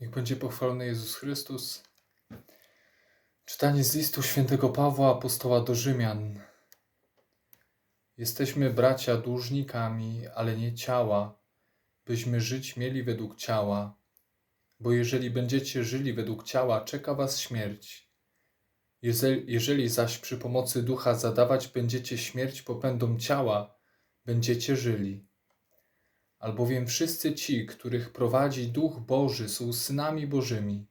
Niech będzie pochwalony Jezus Chrystus. Czytanie z listu świętego Pawła, apostoła do Rzymian. Jesteśmy bracia dłużnikami, ale nie ciała, byśmy żyć mieli według ciała. Bo jeżeli będziecie żyli według ciała, czeka was śmierć. Jeżeli zaś przy pomocy ducha zadawać będziecie śmierć popędom ciała, będziecie żyli. Albowiem wszyscy ci, których prowadzi Duch Boży, są synami Bożymi.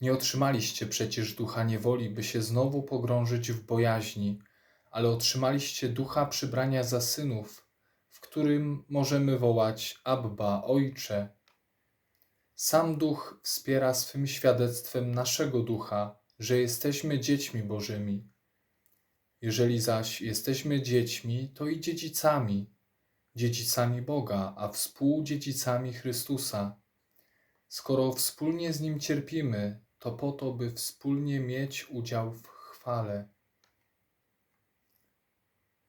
Nie otrzymaliście przecież ducha niewoli, by się znowu pogrążyć w bojaźni, ale otrzymaliście ducha przybrania za synów, w którym możemy wołać Abba, Ojcze. Sam Duch wspiera swym świadectwem naszego ducha, że jesteśmy dziećmi Bożymi. Jeżeli zaś jesteśmy dziećmi, to i dziedzicami, dziedzicami Boga, a współdziedzicami Chrystusa. Skoro wspólnie z Nim cierpimy, to po to, by wspólnie mieć udział w chwale.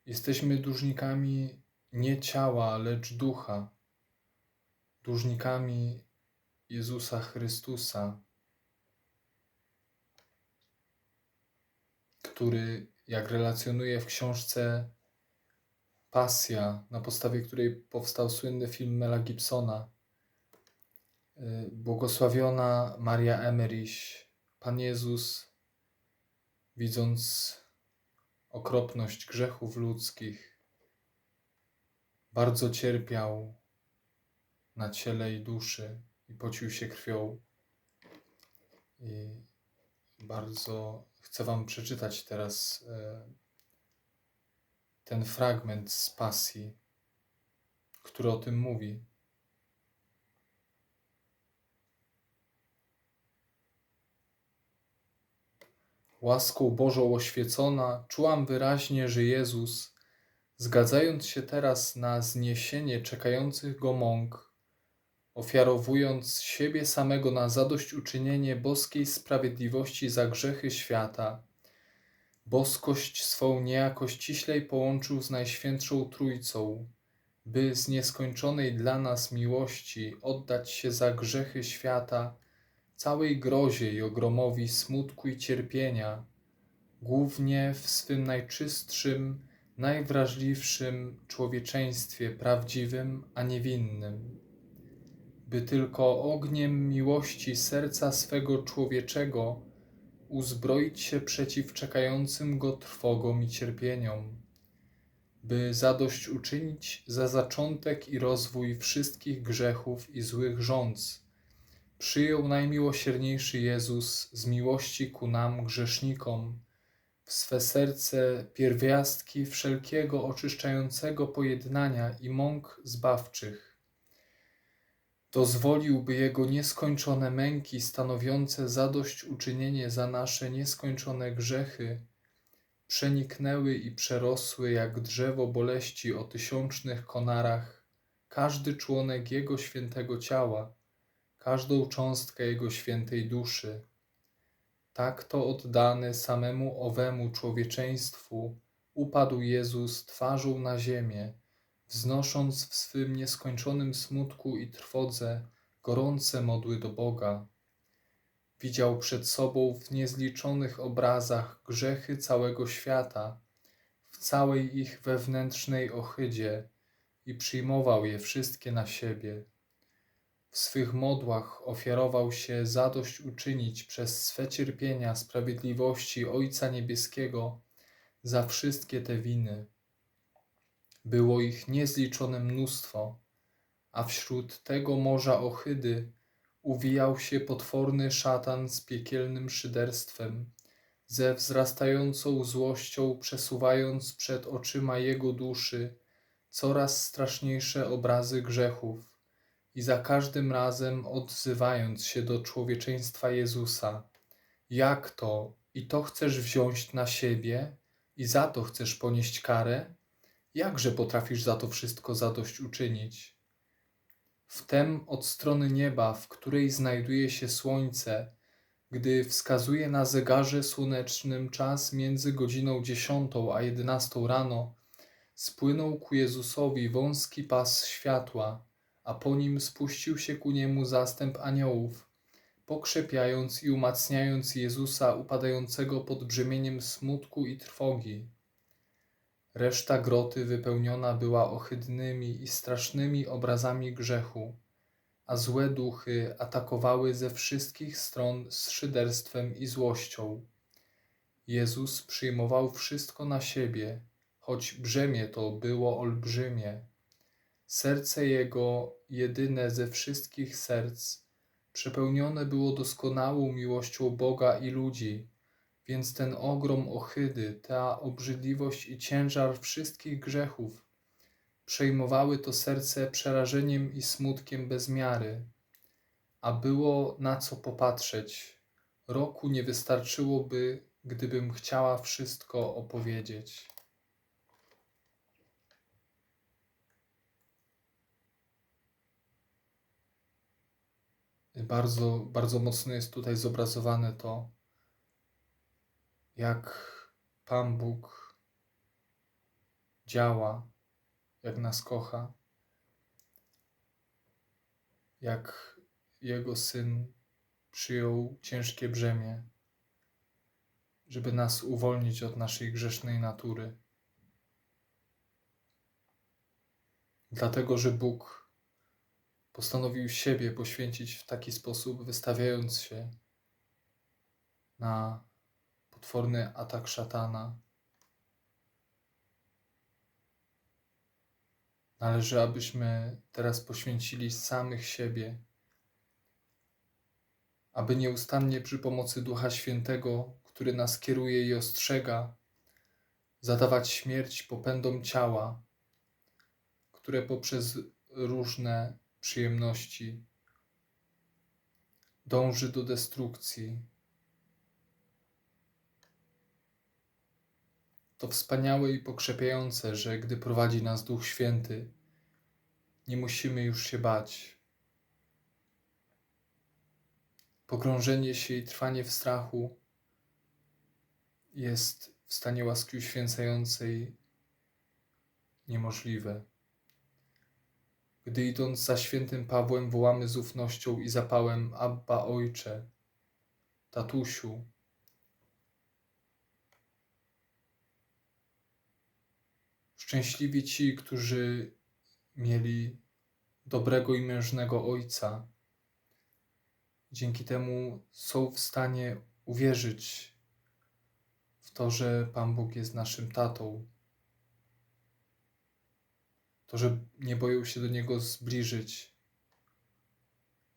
Jesteśmy dłużnikami nie ciała, lecz ducha, dłużnikami Jezusa Chrystusa, który, jak relacjonuje w książce Pasja, na podstawie której powstał słynny film Mela Gibsona, y, błogosławiona Maria Emerich, Pan Jezus, widząc okropność grzechów ludzkich, bardzo cierpiał na ciele i duszy i pocił się krwią. I bardzo chcę Wam przeczytać teraz e, ten fragment z pasji, który o tym mówi. Łaską Bożą oświecona, czułam wyraźnie, że Jezus, zgadzając się teraz na zniesienie czekających go mąk, ofiarowując siebie samego na zadośćuczynienie boskiej sprawiedliwości za grzechy świata, boskość swą niejako ściślej połączył z Najświętszą Trójcą, by z nieskończonej dla nas miłości oddać się za grzechy świata całej grozie i ogromowi smutku i cierpienia, głównie w swym najczystszym, najwrażliwszym człowieczeństwie prawdziwym, a niewinnym, by tylko ogniem miłości serca swego człowieczego uzbroić się przeciw czekającym go trwogom i cierpieniom, by zadośćuczynić za zaczątek i rozwój wszystkich grzechów i złych rządz, przyjął najmiłosierniejszy Jezus z miłości ku nam, grzesznikom, w swe serce pierwiastki wszelkiego oczyszczającego pojednania i mąk zbawczych. Dozwoliłby Jego nieskończone męki stanowiące zadośćuczynienie za nasze nieskończone grzechy, przeniknęły i przerosły jak drzewo boleści o tysiącznych konarach każdy członek Jego świętego ciała, każdą cząstkę Jego świętej duszy. Tak to oddany samemu owemu człowieczeństwu upadł Jezus twarzą na ziemię, wznosząc w swym nieskończonym smutku i trwodze gorące modły do Boga. Widział przed sobą w niezliczonych obrazach grzechy całego świata, w całej ich wewnętrznej ohydzie i przyjmował je wszystkie na siebie. W swych modłach ofiarował się zadośćuczynić przez swe cierpienia sprawiedliwości Ojca Niebieskiego za wszystkie te winy. Było ich niezliczone mnóstwo, a wśród tego morza ohydy uwijał się potworny szatan z piekielnym szyderstwem, ze wzrastającą złością przesuwając przed oczyma jego duszy coraz straszniejsze obrazy grzechów i za każdym razem odzywając się do człowieczeństwa Jezusa. Jak to? I to chcesz wziąć na siebie? I za to chcesz ponieść karę? Jakże potrafisz za to wszystko zadośćuczynić? Wtem od strony nieba, w której znajduje się słońce, gdy wskazuje na zegarze słonecznym czas między godziną dziesiątą a jedenastą rano, spłynął ku Jezusowi wąski pas światła, a po nim spuścił się ku niemu zastęp aniołów, pokrzepiając i umacniając Jezusa upadającego pod brzemieniem smutku i trwogi. Reszta groty wypełniona była ohydnymi i strasznymi obrazami grzechu, a złe duchy atakowały ze wszystkich stron z szyderstwem i złością. Jezus przyjmował wszystko na siebie, choć brzemię to było olbrzymie. Serce jego, jedyne ze wszystkich serc, przepełnione było doskonałą miłością Boga i ludzi, więc ten ogrom ohydy, ta obrzydliwość i ciężar wszystkich grzechów przejmowały to serce przerażeniem i smutkiem bez miary. A było na co popatrzeć. Roku nie wystarczyłoby, gdybym chciała wszystko opowiedzieć. Bardzo, bardzo mocno jest tutaj zobrazowane to, jak Pan Bóg działa, jak nas kocha, jak Jego Syn przyjął ciężkie brzemię, żeby nas uwolnić od naszej grzesznej natury. Dlatego, że Bóg postanowił siebie poświęcić w taki sposób, wystawiając się na potworny atak szatana. Należy, abyśmy teraz poświęcili samych siebie, aby nieustannie przy pomocy Ducha Świętego, który nas kieruje i ostrzega, zadawać śmierć popędom ciała, które poprzez różne przyjemności dąży do destrukcji, To wspaniałe i pokrzepiające, że gdy prowadzi nas Duch Święty, nie musimy już się bać. Pogrążenie się i trwanie w strachu jest w stanie łaski uświęcającej niemożliwe. Gdy idąc za świętym Pawłem wołamy z ufnością i zapałem Abba Ojcze, tatusiu, Szczęśliwi ci, którzy mieli dobrego i mężnego ojca. Dzięki temu są w stanie uwierzyć w to, że Pan Bóg jest naszym tatą. To, że nie boją się do Niego zbliżyć,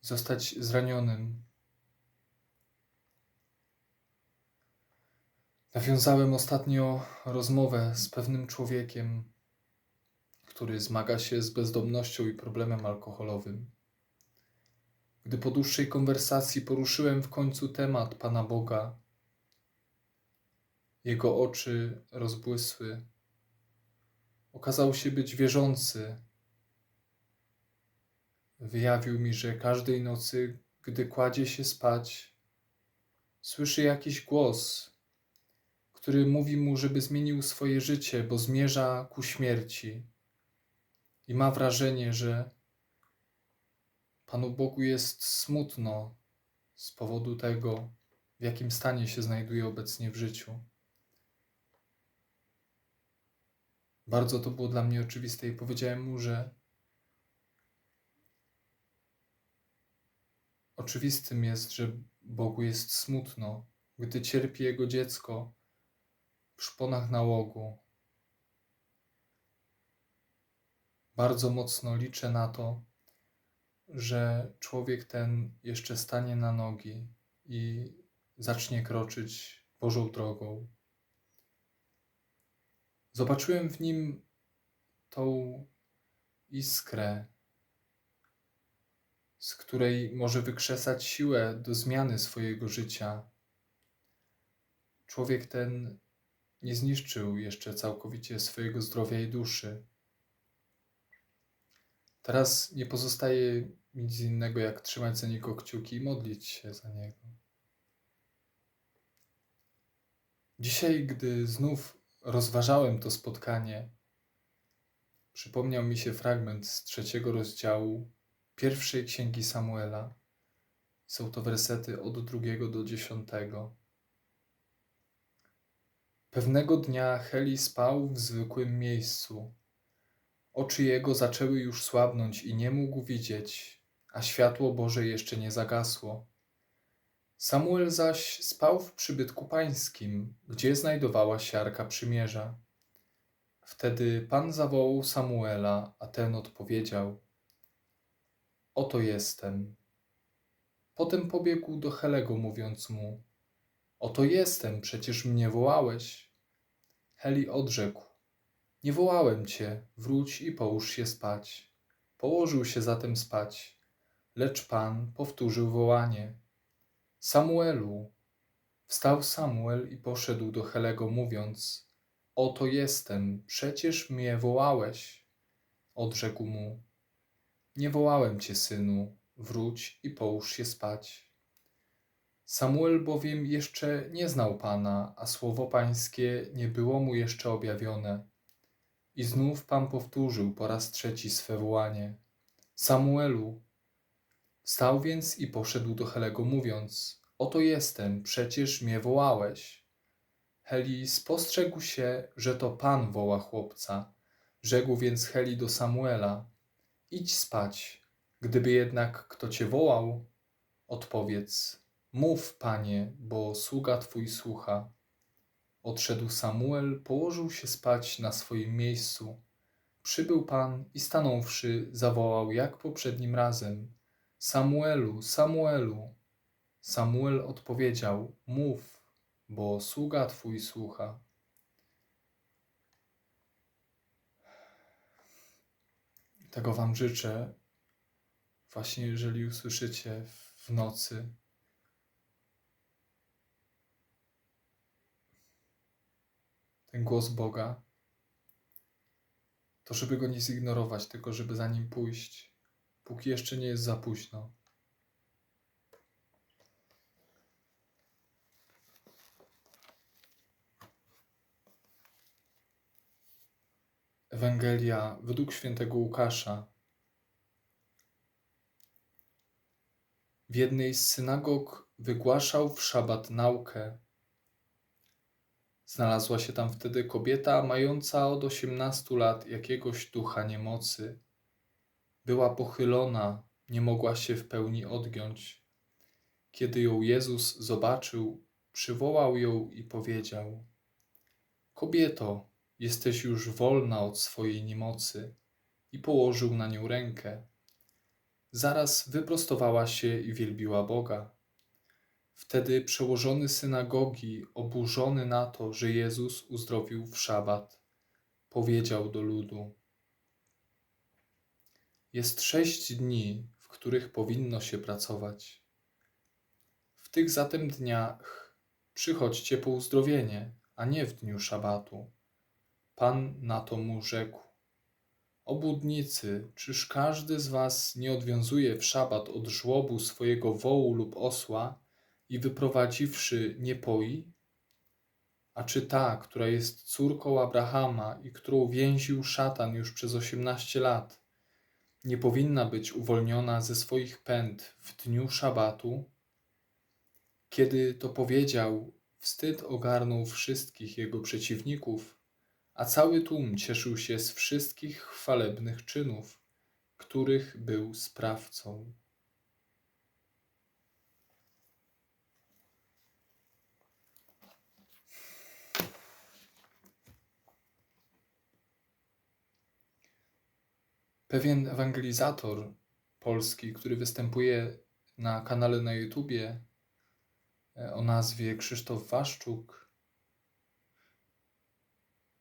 zostać zranionym. Nawiązałem ostatnio rozmowę z pewnym człowiekiem, który zmaga się z bezdomnością i problemem alkoholowym. Gdy po dłuższej konwersacji poruszyłem w końcu temat Pana Boga, jego oczy rozbłysły. Okazał się być wierzący. Wyjawił mi, że każdej nocy, gdy kładzie się spać, słyszy jakiś głos, który mówi mu, żeby zmienił swoje życie, bo zmierza ku śmierci. I ma wrażenie, że Panu Bogu jest smutno z powodu tego, w jakim stanie się znajduje obecnie w życiu. Bardzo to było dla mnie oczywiste i powiedziałem mu, że oczywistym jest, że Bogu jest smutno, gdy cierpi jego dziecko, szponach nałogu. Bardzo mocno liczę na to, że człowiek ten jeszcze stanie na nogi i zacznie kroczyć Bożą drogą. Zobaczyłem w nim tą iskrę, z której może wykrzesać siłę do zmiany swojego życia. Człowiek ten nie zniszczył jeszcze całkowicie swojego zdrowia i duszy. Teraz nie pozostaje nic innego, jak trzymać za niego kciuki i modlić się za niego. Dzisiaj, gdy znów rozważałem to spotkanie, przypomniał mi się fragment z trzeciego rozdziału pierwszej księgi Samuela, Są to wersety od drugiego do dziesiątego. Pewnego dnia Heli spał w zwykłym miejscu. Oczy jego zaczęły już słabnąć i nie mógł widzieć, a światło Boże jeszcze nie zagasło. Samuel zaś spał w przybytku pańskim, gdzie znajdowała się Arka Przymierza. Wtedy Pan zawołał Samuela, a ten odpowiedział: Oto jestem. Potem pobiegł do Helego, mówiąc mu: Oto jestem, przecież mnie wołałeś. Heli odrzekł: Nie wołałem cię, wróć i połóż się spać. Położył się zatem spać, lecz Pan powtórzył wołanie: Samuelu! Wstał Samuel i poszedł do Helego, mówiąc: Oto jestem, przecież mnie wołałeś. Odrzekł mu: Nie wołałem cię, synu, wróć i połóż się spać. Samuel bowiem jeszcze nie znał Pana, a słowo Pańskie nie było mu jeszcze objawione. I znów Pan powtórzył po raz trzeci swe wołanie: Samuelu! Stał więc i poszedł do Helego, mówiąc: Oto jestem, przecież mnie wołałeś. Heli spostrzegł się, że to Pan woła chłopca. Rzekł więc Heli do Samuela: Idź spać. Gdyby jednak kto cię wołał, odpowiedz: Mów, panie, bo sługa twój słucha. Odszedł Samuel, położył się spać na swoim miejscu. Przybył pan i stanąwszy, zawołał jak poprzednim razem: Samuelu, Samuelu. Samuel odpowiedział: Mów, bo sługa twój słucha. Tego Wam życzę, właśnie jeżeli usłyszycie w nocy ten głos Boga, to żeby go nie zignorować, tylko żeby za nim pójść, póki jeszcze nie jest za późno. Ewangelia według świętego Łukasza. W jednej z synagog wygłaszał w szabat naukę. Znalazła się tam wtedy kobieta mająca od osiemnastu lat jakiegoś ducha niemocy. Była pochylona, nie mogła się w pełni odgiąć. Kiedy ją Jezus zobaczył, przywołał ją i powiedział: Kobieto, jesteś już wolna od swojej niemocy, i położył na nią rękę. Zaraz wyprostowała się i wielbiła Boga. Wtedy przełożony synagogi, oburzony na to, że Jezus uzdrowił w szabat, powiedział do ludu: Jest sześć dni, w których powinno się pracować. W tych zatem dniach przychodźcie po uzdrowienie, a nie w dniu szabatu. Pan na to mu rzekł: Obudnicy, czyż każdy z was nie odwiązuje w szabat od żłobu swojego wołu lub osła i wyprowadziwszy nie poi? A czy ta, która jest córką Abrahama i którą więził szatan już przez osiemnaście lat, nie powinna być uwolniona ze swoich pęd w dniu szabatu? Kiedy to powiedział, wstyd ogarnął wszystkich jego przeciwników a cały tłum cieszył się z wszystkich chwalebnych czynów, których był sprawcą. Pewien ewangelizator polski, który występuje na kanale na YouTubie e, o nazwie Krzysztof Waszczuk,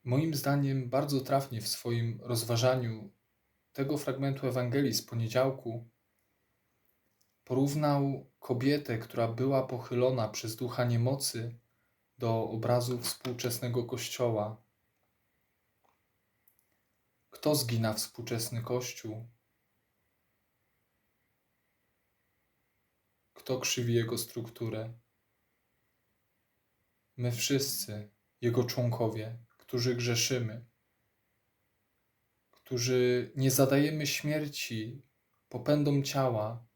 moim zdaniem bardzo trafnie w swoim rozważaniu tego fragmentu Ewangelii z poniedziałku porównał kobietę, która była pochylona przez ducha niemocy do obrazu współczesnego kościoła. Kto zgina współczesny kościół? Kto krzywi jego strukturę? My wszyscy, jego członkowie którzy grzeszymy, którzy nie zadajemy śmierci popędom ciała,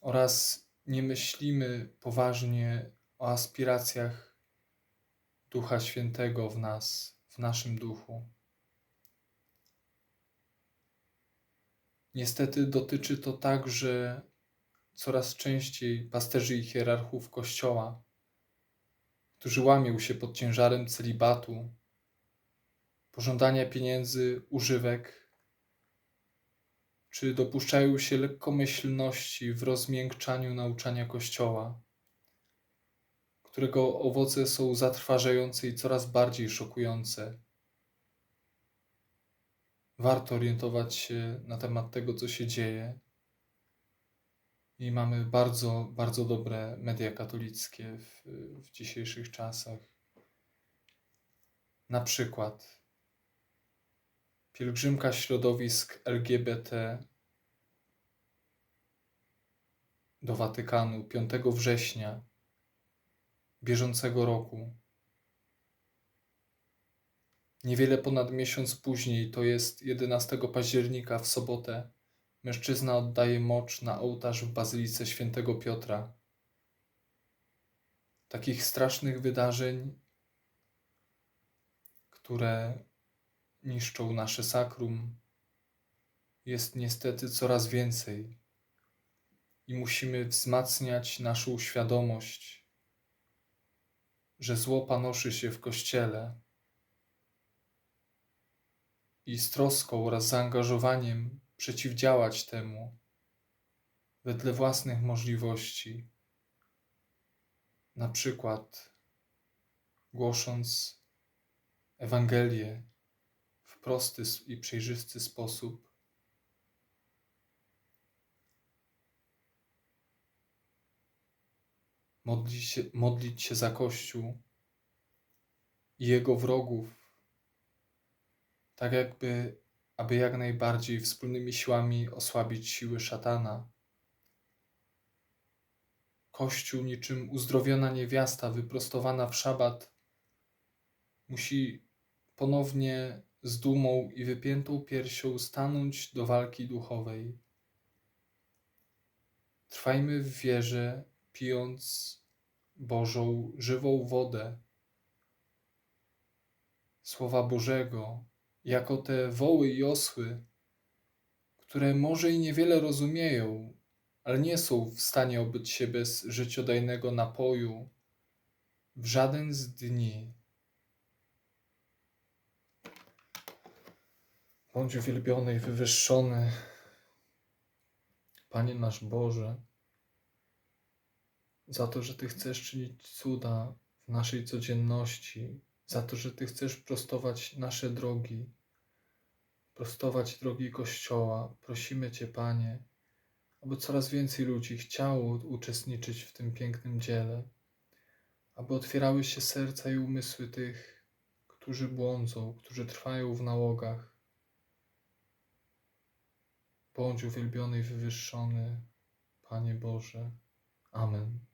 oraz nie myślimy poważnie o aspiracjach Ducha Świętego w nas, w naszym duchu. Niestety dotyczy to także coraz częściej pasterzy i hierarchów Kościoła, którzy łamią się pod ciężarem celibatu, pożądania pieniędzy, używek, czy dopuszczają się lekkomyślności w rozmiękczaniu nauczania Kościoła, którego owoce są zatrważające i coraz bardziej szokujące. Warto orientować się na temat tego, co się dzieje. I mamy bardzo, bardzo dobre media katolickie w, w dzisiejszych czasach. Na przykład pielgrzymka środowisk LGBT do Watykanu 5 września bieżącego roku. Niewiele ponad miesiąc później, to jest 11 października w sobotę, mężczyzna oddaje mocz na ołtarz w Bazylice Świętego Piotra. Takich strasznych wydarzeń, które niszczą nasze sakrum, jest niestety coraz więcej i musimy wzmacniać naszą świadomość, że zło panoszy się w Kościele i z troską oraz zaangażowaniem przeciwdziałać temu wedle własnych możliwości, na przykład głosząc Ewangelię w prosty i przejrzysty sposób. Modlić się, modlić się za Kościół i jego wrogów, tak jakby, aby jak najbardziej wspólnymi siłami osłabić siły szatana. Kościół niczym uzdrowiona niewiasta wyprostowana w szabat musi ponownie z dumą i wypiętą piersią stanąć do walki duchowej. Trwajmy w wierze, pijąc Bożą żywą wodę, Słowa Bożego, jako te woły i osły, które może i niewiele rozumieją, ale nie są w stanie obyć się bez życiodajnego napoju w żaden z dni. Bądź uwielbiony i wywyższony, Panie nasz Boże, za to, że Ty chcesz czynić cuda w naszej codzienności, za to, że Ty chcesz prostować nasze drogi, prostować drogi Kościoła. Prosimy Cię, Panie, aby coraz więcej ludzi chciało uczestniczyć w tym pięknym dziele, aby otwierały się serca i umysły tych, którzy błądzą, którzy trwają w nałogach. Bądź uwielbiony i wywyższony, Panie Boże. Amen.